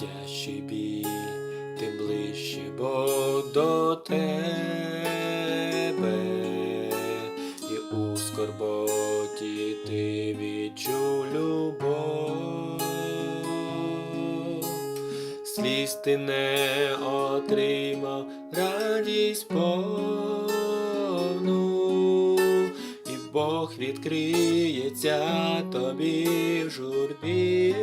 тяжчий біль, тим ближче Бог до тебе, і у скорботі ти відчув любов, сліз ти не отримав радість повну, і Бог відкриється тобі в журбі.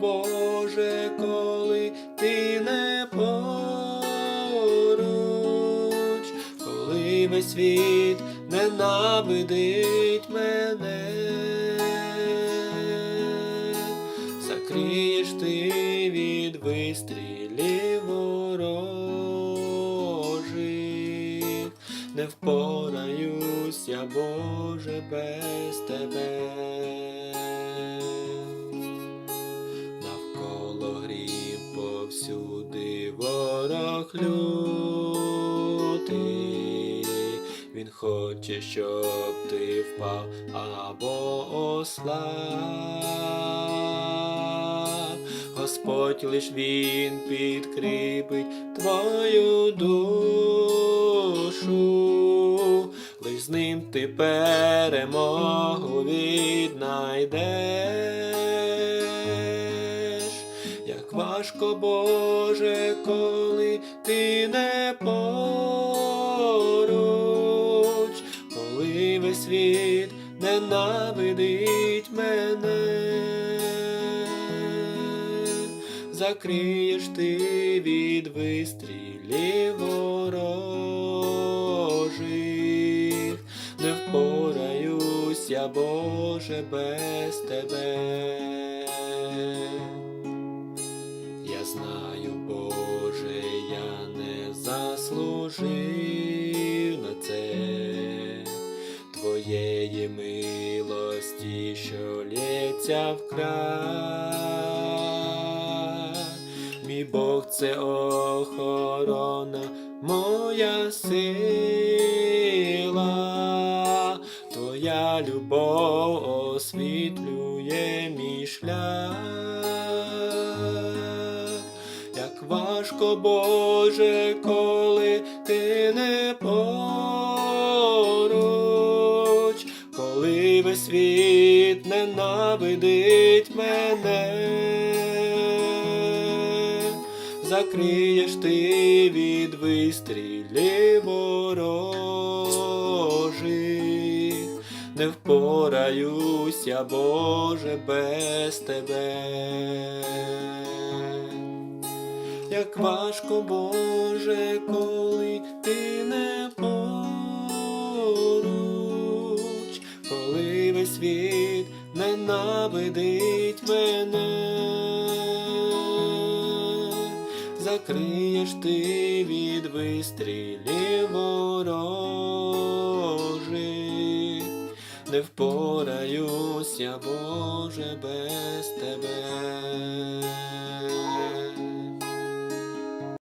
Боже, коли ти не поруч, коли весь світ ненавидить мене, закриєш ти від вистрілів ворожих, не впораюсь я, Боже, без тебе. Ворог лютий, він хоче, щоб ти впав або ослаб. Господь лиш він підкріпить твою душу, лиш з ним ти перемогу віднайдеш. Як важко, Боже, коли ти не поруч, коли весь світ ненавидить мене, закриєш ти від вистрілів ворожих, не впораюсь я, Боже, без тебе. Заслужив на це Твоєї милості, що лється вкрай. Мій Бог це охорона, моя сила, Твоя любов освітлює мій шлях. Важко, Боже, коли ти не поруч, коли весь світ ненавидить мене, закриєш ти від вистрілів ворожих, не впораюсь я, Боже, без тебе. Як важко, Боже, коли ти не поруч, коли весь світ ненавидить мене, закриєш ти від вистрілів ворожих, не впораюсь я, Боже, без тебе.